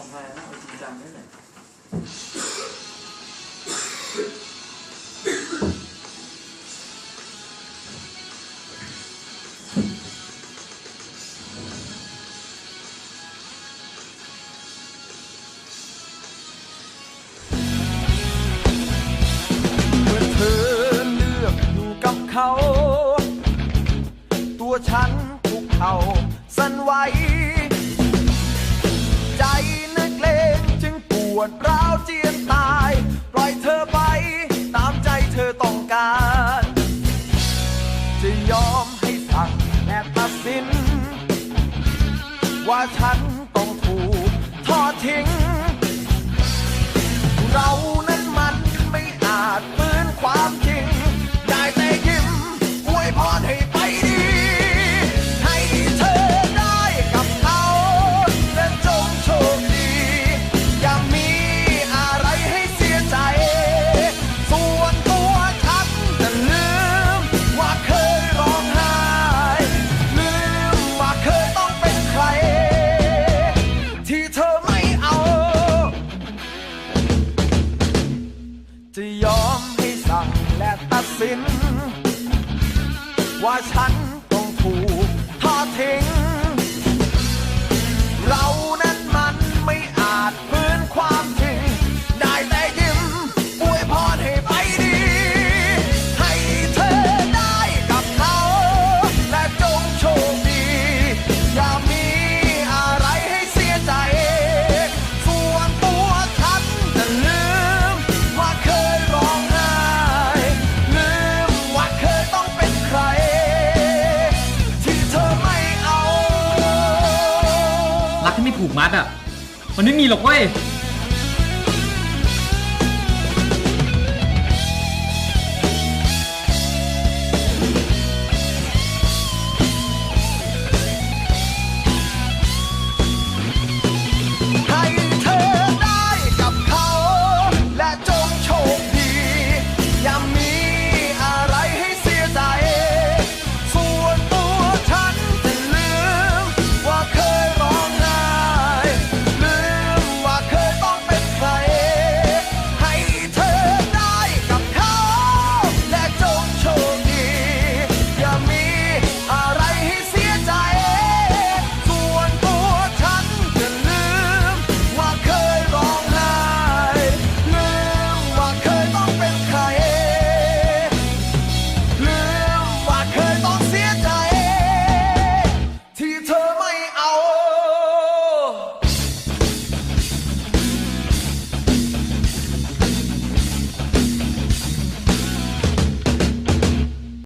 ออกมานะเอาจริงจังด้วยหน่อยเขา ตัวฉันถูกเขาสั่นไหว วดร้าวเจียนตาย ปล่อยเธอไป ตามใจเธอต้องการ จะยอมให้สั่งและตัดสิน ว่าฉัน จะยอมให้สั่งและตัดสิน ว่าฉันัดที่ไม่ผูกมัดอะ มันไม่มีหรอกเว้ย